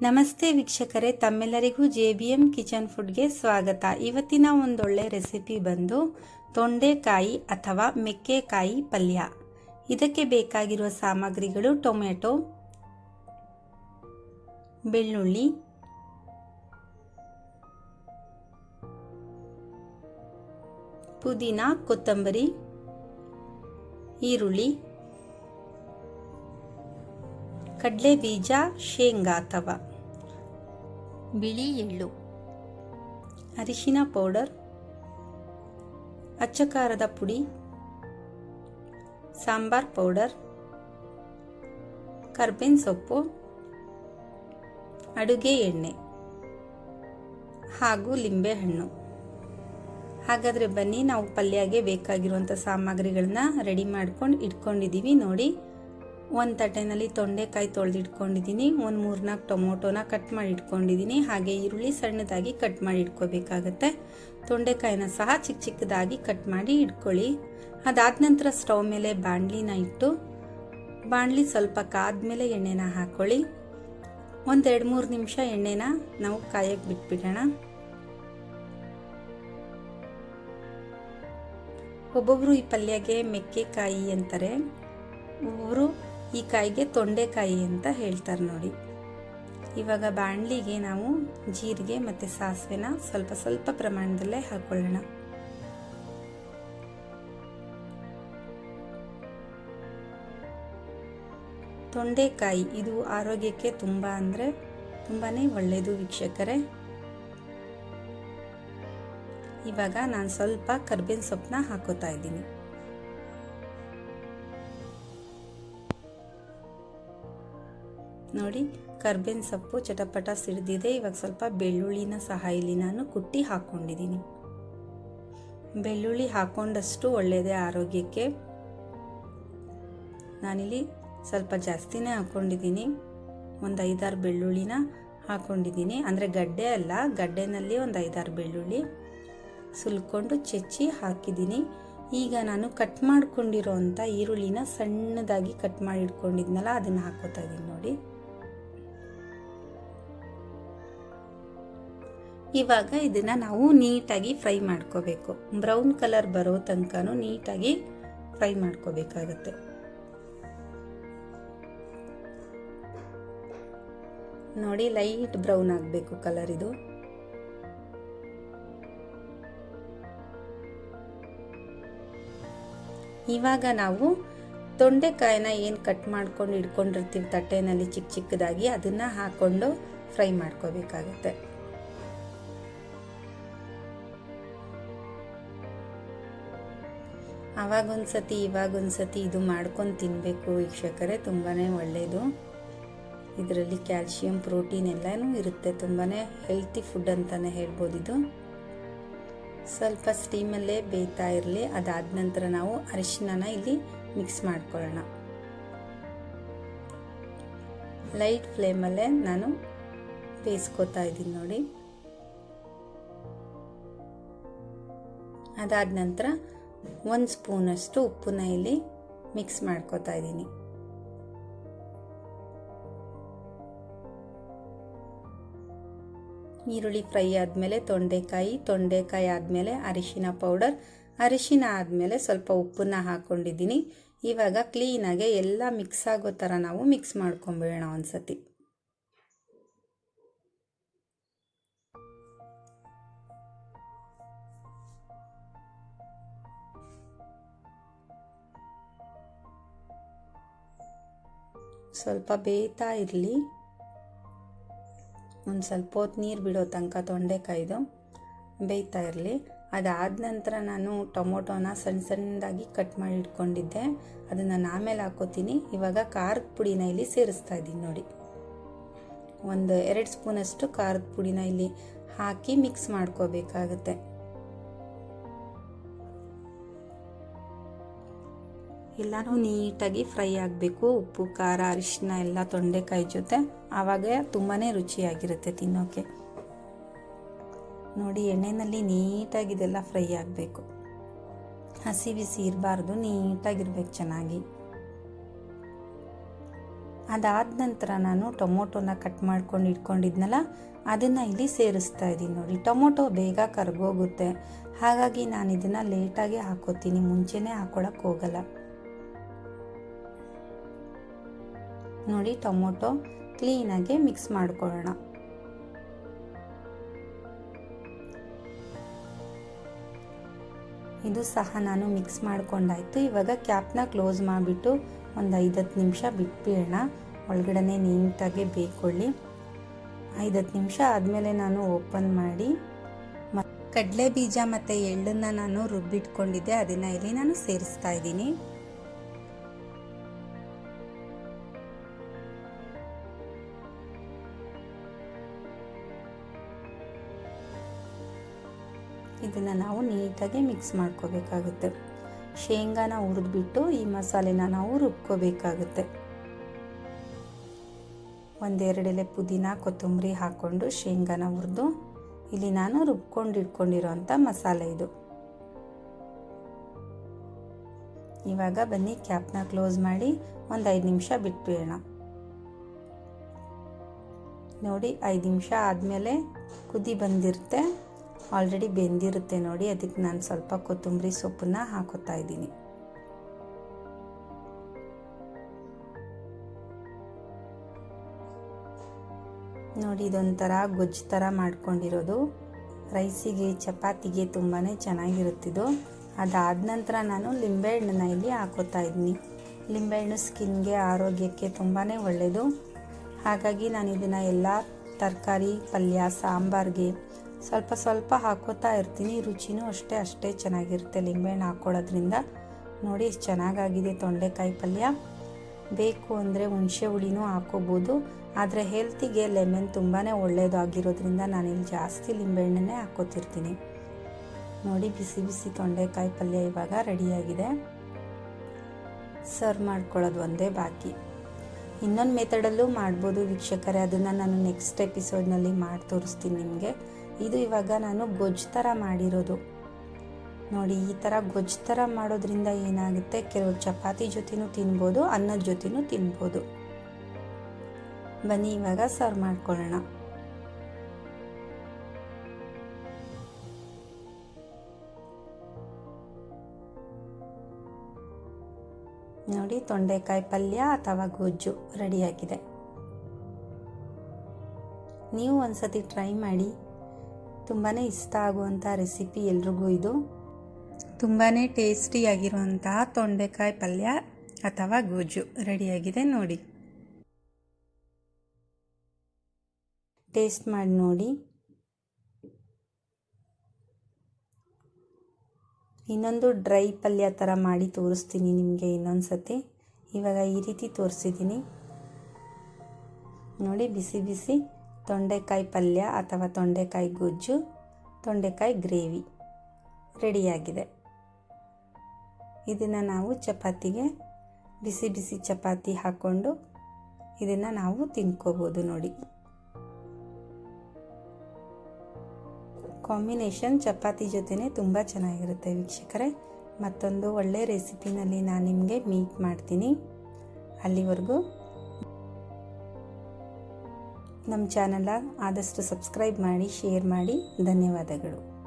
ನಮಸ್ತೆ ವೀಕ್ಷಕರೇ, ತಮ್ಮೆಲ್ಲರಿಗೂ ಜೆ ಬಿ ಎಂ ಕಿಚನ್ ಫುಡ್ಗೆ ಸ್ವಾಗತ. ಇವತ್ತಿನ ಒಂದೊಳ್ಳೆ ರೆಸಿಪಿ ಬಂದು ತೊಂಡೆಕಾಯಿ ಅಥವಾ ಮೆಕ್ಕೆಕಾಯಿ ಪಲ್ಯ. ಇದಕ್ಕೆ ಬೇಕಾಗಿರುವ ಸಾಮಗ್ರಿಗಳು ಟೊಮೆಟೊ ಬೆಳ್ಳುಳ್ಳಿ, ಪುದೀನ, ಕೊತ್ತಂಬರಿ, ಈರುಳ್ಳಿ ಕಡಲೆ ಬೀಜ ಶೇಂಗಾ ಅಥವಾ ಬಿಳಿ ಎಳ್ಳು. ಅರಿಶಿನ ಪೌಡರ್. ಅಚ್ಚಕಾರದ ಪುಡಿ. ಸಾಂಬಾರ್ ಪೌಡರ್. ಕರ್ಬೇವಿನ ಸೊಪ್ಪು. ಅಡುಗೆ ಎಣ್ಣೆ. ಹಾಗೂ ಲಿಂಬೆಹಣ್ಣು ಹಾಗಾದರೆ ಬನ್ನಿ, ನಾವು ಪಲ್ಯಗೆ ಬೇಕಾಗಿರುವಂಥ ಸಾಮಗ್ರಿಗಳನ್ನ ರೆಡಿ ಮಾಡ್ಕೊಂಡು ಇಟ್ಕೊಂಡಿದ್ದೀವಿ ನೋಡಿ. ಒಂದು ತಟ್ಟೆನಲ್ಲಿ ತೊಂಡೆಕಾಯಿ ತೊಳೆದಿಟ್ಕೊಂಡಿದ್ದೀನಿ, ಒಂದು ಮೂರ್ನಾಲ್ಕು ಟೊಮೊಟೊನ ಕಟ್ ಮಾಡಿ ಇಟ್ಕೊಂಡಿದ್ದೀನಿ ಹಾಗೆ ಈರುಳ್ಳಿ ಸಣ್ಣದಾಗಿ ಕಟ್ ಮಾಡಿ ಇಟ್ಕೋಬೇಕಾಗತ್ತೆ ತೊಂಡೆಕಾಯಿನ ಸಹ ಚಿಕ್ಕ ಚಿಕ್ಕದಾಗಿ ಕಟ್ ಮಾಡಿ ಇಟ್ಕೊಳ್ಳಿ. ಅದಾದ ನಂತರ ಸ್ಟವ್ ಮೇಲೆ ಬಾಣಲಿನ ಇಟ್ಟು, ಬಾಣಲಿ ಸ್ವಲ್ಪ ಕಾದ್ಮೇಲೆ ಎಣ್ಣೆನ ಹಾಕ್ಕೊಳ್ಳಿ ಒಂದೆರಡು ಮೂರು ನಿಮಿಷ ಎಣ್ಣೆನ ನಾವು ಕಾಯಕ್ಕೆ ಬಿಟ್ಬಿಡೋಣ. ಒಬ್ಬೊಬ್ಬರು ಈ ಪಲ್ಯಗೆ ಮೆಕ್ಕೆಕಾಯಿ ಅಂತಾರೆ. ಒಬ್ಬೊಬ್ಬರು ಈ ಕಾಯಿಗೆ ತೊಂಡೆಕಾಯಿ ಅಂತ ಹೇಳ್ತಾರೆ ನೋಡಿ. ಇವಾಗ ಬಾಣಲಿಗೆ ನಾವು ಜೀರಿಗೆ ಮತ್ತು ಸಾಸಿವೆನ ಸ್ವಲ್ಪ ಸ್ವಲ್ಪ ಪ್ರಮಾಣದಲ್ಲೇ ಹಾಕ್ಕೊಳ್ಳೋಣ ತೊಂಡೆಕಾಯಿ ಇದು ಆರೋಗ್ಯಕ್ಕೆ ತುಂಬ ಅಂದರೆ ತುಂಬಾ ಒಳ್ಳೆಯದು ವೀಕ್ಷಕರೇ. ಇವಾಗ ನಾನು ಸ್ವಲ್ಪ ಕರ್ಬೇವಿನ ಸೊಪ್ಪನ್ನ ಹಾಕೋತಾ ಇದ್ದೀನಿ. ನೋಡಿ ಕರ್ಬೇನ್ ಸೊಪ್ಪು ಚಟಪಟ ಸಿಡಿದಿದೆ. ಇವಾಗ ಸ್ವಲ್ಪ ಬೆಳ್ಳುಳ್ಳಿನ ಸಹ ಇಲ್ಲಿ ನಾನು ಕುಟ್ಟಿ ಹಾಕ್ಕೊಂಡಿದ್ದೀನಿ ಬೆಳ್ಳುಳ್ಳಿ ಹಾಕೊಂಡಷ್ಟು ಒಳ್ಳೆಯದೇ ಆರೋಗ್ಯಕ್ಕೆ. ನಾನಿಲ್ಲಿ ಸ್ವಲ್ಪ ಜಾಸ್ತಿನೇ ಹಾಕ್ಕೊಂಡಿದ್ದೀನಿ ಒಂದು ಐದಾರು ಬೆಳ್ಳುಳ್ಳಿನ ಹಾಕ್ಕೊಂಡಿದ್ದೀನಿ ಅಂದರೆ ಗಡ್ಡೆ ಅಲ್ಲ, ಗಡ್ಡೆನಲ್ಲಿ ಒಂದು ಐದಾರು ಬೆಳ್ಳುಳ್ಳಿ ಸುಲ್ಕೊಂಡು ಚೆಚ್ಚಿ ಹಾಕಿದ್ದೀನಿ. ಈಗ ನಾನು ಕಟ್ ಮಾಡ್ಕೊಂಡಿರೋ ಅಂಥ ಈರುಳ್ಳಿನ ಸಣ್ಣದಾಗಿ ಕಟ್ ಮಾಡಿ ಇಟ್ಕೊಂಡಿದ್ನಲ್ಲ, ಅದನ್ನು ಹಾಕೋತಾ ಇದ್ದೀನಿ ನೋಡಿ. ಇವಾಗ ಇದನ್ನು ನಾವು ನೀಟಾಗಿ ಫ್ರೈ ಮಾಡ್ಕೋಬೇಕು. ಬ್ರೌನ್ ಕಲರ್ ಬರೋ ತನಕ ನೀಟಾಗಿ ಫ್ರೈ ಮಾಡ್ಕೋಬೇಕಾಗತ್ತೆ. ನೋಡಿ ಲೈಟ್ ಬ್ರೌನ್ ಆಗಬೇಕು ಕಲರ್ ಇದು. ಇವಾಗ ನಾವು ತೊಂಡೆಕಾಯಿನ ಏನು ಕಟ್ ಮಾಡ್ಕೊಂಡು ಇಟ್ಕೊಂಡಿರ್ತೀವಿ ತಟ್ಟೆನಲ್ಲಿ ಚಿಕ್ಕ ಚಿಕ್ಕದಾಗಿ ಅದನ್ನು ಹಾಕ್ಕೊಂಡು ಫ್ರೈ ಮಾಡ್ಕೋಬೇಕಾಗತ್ತೆ. ಆವಾಗೊಂದ್ಸತಿ ಇವಾಗೊಂದ್ಸತಿ ಇದು ಮಾಡ್ಕೊಂಡು ತಿನ್ನಬೇಕು ವೀಕ್ಷಕರೇ ತುಂಬಾ ಒಳ್ಳೆಯದು ಇದರಲ್ಲಿ ಕ್ಯಾಲ್ಶಿಯಂ, ಪ್ರೋಟೀನ್ ಎಲ್ಲನೂ ಇರುತ್ತೆ ತುಂಬಾ ಹೆಲ್ತಿ ಫುಡ್ ಅಂತಲೇ ಹೇಳ್ಬೋದು ಇದು ಸ್ವಲ್ಪ ಸ್ಟೀಮಲ್ಲೇ ಬೇಯ್ತಾ ಇರಲಿ, ಅದಾದ ನಂತರ ನಾವು ಅರಿಶಿನನ ಇಲ್ಲಿ ಮಿಕ್ಸ್ ಮಾಡ್ಕೊಳ್ಳೋಣ. ಲೈಟ್ ಫ್ಲೇಮಲ್ಲೇ ನಾನು ಬೇಯಿಸ್ಕೊತಾ ಇದ್ದೀನಿ ನೋಡಿ. ಅದಾದ ನಂತರ ಒಂದು ಸ್ಪೂನಷ್ಟು ಉಪ್ಪನ್ನ ಇಲ್ಲಿ ಮಿಕ್ಸ್ ಮಾಡ್ಕೊತಾ ಇದ್ದೀನಿ. ಈರುಳ್ಳಿ ಫ್ರೈ ಆದಮೇಲೆ ತೊಂಡೆಕಾಯಿ ತೊಂಡೆಕಾಯಿ ಆದಮೇಲೆ ಅರಿಶಿನ ಪೌಡರ್, ಅರಿಶಿನ ಆದಮೇಲೆ ಸ್ವಲ್ಪ ಉಪ್ಪನ್ನ ಹಾಕ್ಕೊಂಡಿದ್ದೀನಿ ಇವಾಗ ಕ್ಲೀನಾಗೆ ಎಲ್ಲ ಮಿಕ್ಸ್ ಆಗೋ ಥರ ನಾವು ಮಿಕ್ಸ್ ಮಾಡ್ಕೊಂಬಿಡೋಣ ಒಂದ್ಸತಿ. ಸ್ವಲ್ಪ ಬೇಯ್ತಾ ಇರಲಿ. ಒಂದು ಸ್ವಲ್ಪ ಹೊತ್ತು ನೀರು ಬಿಡೋ ತನಕ ತೊಂಡೆಕಾಯ್ದು ಬೇಯ್ತಾ ಇರಲಿ. ಅದಾದ ನಂತರ ನಾನು ಟೊಮೊಟೊನ ಸಣ್ಣ ಸಣ್ಣದಾಗಿ ಕಟ್ ಮಾಡಿ ಇಟ್ಕೊಂಡಿದ್ದೆ. ಅದನ್ನು ನಾನು ಆಮೇಲೆ ಹಾಕೋತೀನಿ. ಇವಾಗ ಖಾರದ ಪುಡಿನ ಇಲ್ಲಿ ಸೇರಿಸ್ತಾ ಇದ್ದೀನಿ ನೋಡಿ. ಒಂದು ಎರಡು ಸ್ಪೂನಷ್ಟು ಖಾರದ ಪುಡಿನ ಇಲ್ಲಿ ಹಾಕಿ ಮಿಕ್ಸ್ ಮಾಡ್ಕೋಬೇಕಾಗತ್ತೆ. ಎಲ್ಲನೂ ನೀಟಾಗಿ ಫ್ರೈ ಆಗಬೇಕು. ಉಪ್ಪು, ಖಾರ ಅರಿಶಿನ ಎಲ್ಲ ತೊಂಡೆಕಾಯಿ ಜೊತೆ. ಆವಾಗ ತುಂಬಾ ರುಚಿಯಾಗಿರುತ್ತೆ ತಿನ್ನೋಕ್ಕೆ ನೋಡಿ ಎಣ್ಣೆಯಲ್ಲಿ ನೀಟಾಗಿ ಇದೆಲ್ಲ ಫ್ರೈ ಆಗಬೇಕು. ಹಸಿ ಬಿಸಿ ಇರಬಾರ್ದು, ನೀಟಾಗಿರ್ಬೇಕು ಚೆನ್ನಾಗಿ. ಅದಾದ ನಂತರ ನಾನು ಟೊಮೊಟೊನ ಕಟ್ ಮಾಡ್ಕೊಂಡು ಇಟ್ಕೊಂಡಿದ್ನಲ್ಲ, ಅದನ್ನು ಇಲ್ಲಿ ಸೇರಿಸ್ತಾ ಇದ್ದೀನಿ ನೋಡಿ. ಟೊಮೊಟೊ ಬೇಗ ಕರ್ಗೋಗುತ್ತೆ. ಹಾಗಾಗಿ ನಾನು ಇದನ್ನು ಲೇಟಾಗಿ ಹಾಕೋತೀನಿ, ಮುಂಚೆನೇ ಹಾಕೊಳಕ್ಕೆ ಹೋಗಲ್ಲ. ನೋಡಿ ಟೊಮೊಟೊ ಕ್ಲೀನಾಗಿ ಮಿಕ್ಸ್ ಮಾಡ್ಕೊಳ್ಳೋಣ. ಇದು ಸಹ ನಾನು ಮಿಕ್ಸ್ ಮಾಡ್ಕೊಂಡಾಯ್ತು. ಇವಾಗ ಕ್ಯಾಪ್ನ ಕ್ಲೋಸ್ ಮಾಡಿಬಿಟ್ಟು ಒಂದು ಐದತ್ತು ನಿಮಿಷ ಬಿಟ್ಬಿಡೋಣ. ಒಳಗಡೆ ನೀಟಾಗಿ ಬೇಕೊಳ್ಳಿ ಐದತ್ತು ನಿಮಿಷ ಆದಮೇಲೆ ನಾನು ಓಪನ್ ಮಾಡಿ ಕಡಲೆ ಬೀಜ ಮತ್ತು ಎಳ್ಳನ್ನು ನಾನು ರುಬ್ಬಿಟ್ಕೊಂಡಿದ್ದೆ. ಅದನ್ನು ಇಲ್ಲಿ ನಾನು ಸೇರಿಸ್ತಾ ಇದ್ದೀನಿ. ಇದನ್ನು ನಾವು ನೀಟಾಗಿ ಮಿಕ್ಸ್ ಮಾಡ್ಕೋಬೇಕಾಗುತ್ತೆ. ಶೇಂಗಾನ ಹುರಿದ್ಬಿಟ್ಟು ಈ ಮಸಾಲೆನ ನಾವು ರುಬ್ಕೋಬೇಕಾಗುತ್ತೆ. ಒಂದೆರಡೆಲೆ ಪುದೀನ, ಕೊತ್ತಂಬರಿ ಹಾಕ್ಕೊಂಡು ಶೇಂಗಾನ ಹುರಿದು ಇಲ್ಲಿ ನಾನು ರುಬ್ಕೊಂಡು ಇಟ್ಕೊಂಡಿರೋಂಥ ಮಸಾಲೆ ಇದು. ಇವಾಗ ಬನ್ನಿ, ಕ್ಯಾಪ್ನ ಕ್ಲೋಸ್ ಮಾಡಿ ಒಂದು ಐದು ನಿಮಿಷ ಬಿಟ್ಬಿಡೋಣ. ನೋಡಿ, ಐದು ನಿಮಿಷ ಆದಮೇಲೆ ಕುದಿ ಬಂದಿರುತ್ತೆ. ಆಲ್ರೆಡಿ ಬೆಂದಿರುತ್ತೆ ನೋಡಿ, ಅದಕ್ಕೆ ನಾನು ಸ್ವಲ್ಪ ಕೊತ್ತಂಬರಿ ಸೊಪ್ಪನ್ನ ಹಾಕೋತಾ ಇದ್ದೀನಿ. ನೋಡಿ, ಇದೊಂಥರ ಗೊಜ್ಜು ಥರ ಮಾಡ್ಕೊಂಡಿರೋದು. ರೈಸಿಗೆ, ಚಪಾತಿಗೆ ತುಂಬಾ ಚೆನ್ನಾಗಿರುತ್ತಿದ್ದು ಅದಾದ ನಂತರ ನಾನು ಲಿಂಬೆಹಣ್ಣನ್ನ ಇಲ್ಲಿ ಹಾಕೋತಾ ಇದ್ದೀನಿ. ಲಿಂಬೆಹಣ್ಣು ಸ್ಕಿನ್ಗೆ, ಆರೋಗ್ಯಕ್ಕೆ ತುಂಬಾ ಒಳ್ಳೆಯದು ಹಾಗಾಗಿ ನಾನು ಇದನ್ನು ಎಲ್ಲ ತರಕಾರಿ, ಪಲ್ಯ, ಸಾಂಬಾರಿಗೆ ಸ್ವಲ್ಪ ಸ್ವಲ್ಪ ಹಾಕೋತಾ ಇರ್ತೀನಿ. ರುಚಿನೂ ಅಷ್ಟೇ ಅಷ್ಟೇ ಚೆನ್ನಾಗಿರುತ್ತೆ. ಲಿಂಬೆಹಣ್ಣು ಹಾಕ್ಕೊಳ್ಳೋದ್ರಿಂದ ನೋಡಿ ಎಷ್ಟು ಚೆನ್ನಾಗಾಗಿದೆ ತೊಂಡೆಕಾಯಿ ಪಲ್ಯ. ಬೇಕು ಅಂದರೆ ಹುಣಸೆ ಹುಳಿನೂ ಹಾಕೋಬೋದು. ಆದರೆ ಹೆಲ್ತಿಗೆ ಲೆಮನ್ ತುಂಬಾ ಒಳ್ಳೆಯದಾಗಿರೋದ್ರಿಂದ ನಾನಿಲ್ಲಿ ಜಾಸ್ತಿ ಲಿಂಬೆಹಣ್ಣನ್ನೇ ಹಾಕೋತಿರ್ತೀನಿ. ನೋಡಿ, ಬಿಸಿ ಬಿಸಿ ತೊಂಡೆಕಾಯಿ ಪಲ್ಯ ಇವಾಗ ರೆಡಿಯಾಗಿದೆ. ಸರ್ವ್ ಮಾಡ್ಕೊಳ್ಳೋದು ಒಂದೇ ಬಾಕಿ. ಇನ್ನೊಂದು ಮೆಥಡಲ್ಲೂ ಮಾಡ್ಬೋದು ವೀಕ್ಷಕರೇ. ಅದನ್ನು ನಾನು ನೆಕ್ಸ್ಟ್ ಎಪಿಸೋಡ್ನಲ್ಲಿ ಮಾಡಿ ತೋರಿಸ್ತೀನಿ ನಿಮಗೆ. ಇದು ಇವಾಗ ನಾನು ಗೊಜ್ಜು ಥರ ಮಾಡಿರೋದು. ನೋಡಿ, ಈ ಥರ ಗೊಜ್ಜು ಥರ ಮಾಡೋದ್ರಿಂದ ಏನಾಗುತ್ತೆ? ಕೆಲವು ಚಪಾತಿ ಜೊತೆನೂ ತಿನ್ಬೋದು, ಅನ್ನದ ಜೊತೆನೂ ತಿನ್ಬೋದು. ಬನ್ನಿ, ಇವಾಗ ಸರ್ವ್ ಮಾಡ್ಕೊಳ್ಳೋಣ. ನೋಡಿ, ತೊಂಡೆಕಾಯಿ ಪಲ್ಯ ಅಥವಾ ಗೊಜ್ಜು ರೆಡಿಯಾಗಿದೆ. ನೀವು ಒಂದ್ಸತಿ ಟ್ರೈ ಮಾಡಿ. ತುಂಬಾ ಇಷ್ಟ ಆಗುವಂಥ ರೆಸಿಪಿ ಎಲ್ರಿಗೂ ಇದು. ತುಂಬಾ ಟೇಸ್ಟಿಯಾಗಿರುವಂತಹ ತೊಂಡೆಕಾಯಿ ಪಲ್ಯ ಅಥವಾ ಗೊಜ್ಜು ರೆಡಿಯಾಗಿದೆ ನೋಡಿ. ಟೇಸ್ಟ್ ಮಾಡಿ ನೋಡಿ. ಇನ್ನೊಂದು ಡ್ರೈ ಪಲ್ಯ ಥರ ಮಾಡಿ ತೋರಿಸ್ತೀನಿ ನಿಮಗೆ ಇನ್ನೊಂದು ಸತಿ ಇವಾಗ ಈ ರೀತಿ ತೋರಿಸಿದ್ದೀನಿ. ನೋಡಿ, ಬಿಸಿ ಬಿಸಿ. ತೊಂಡೆಕಾಯಿ ಪಲ್ಯ ಅಥವಾ ತೊಂಡೆಕಾಯಿ ಗೊಜ್ಜು, ತೊಂಡೆಕಾಯಿ ಗ್ರೇವಿ ರೆಡಿಯಾಗಿದೆ. ಇದನ್ನು ನಾವು ಚಪಾತಿಗೆ ಬಿಸಿ ಬಿಸಿ ಚಪಾತಿ ಹಾಕ್ಕೊಂಡು ಇದನ್ನು ನಾವು ತಿನ್ಕೋಬೋದು ನೋಡಿ. ಕಾಂಬಿನೇಷನ್ ಚಪಾತಿ ಜೊತೆನೇ ತುಂಬ ಚೆನ್ನಾಗಿರುತ್ತೆ ವೀಕ್ಷಕರೇ. ಮತ್ತೊಂದು ಒಳ್ಳೆಯ ರೆಸಿಪಿನಲ್ಲಿ ನಾನು ನಿಮಗೆ ಮೀಟ್ ಮಾಡ್ತೀನಿ. ಅಲ್ಲಿವರೆಗೂ ನಮ್ಮ ಚಾನಲ ಆದಷ್ಟು ಸಬ್ಸ್ಕ್ರೈಬ್ ಮಾಡಿ ಶೇರ್ ಮಾಡಿ. ಧನ್ಯವಾದಗಳು.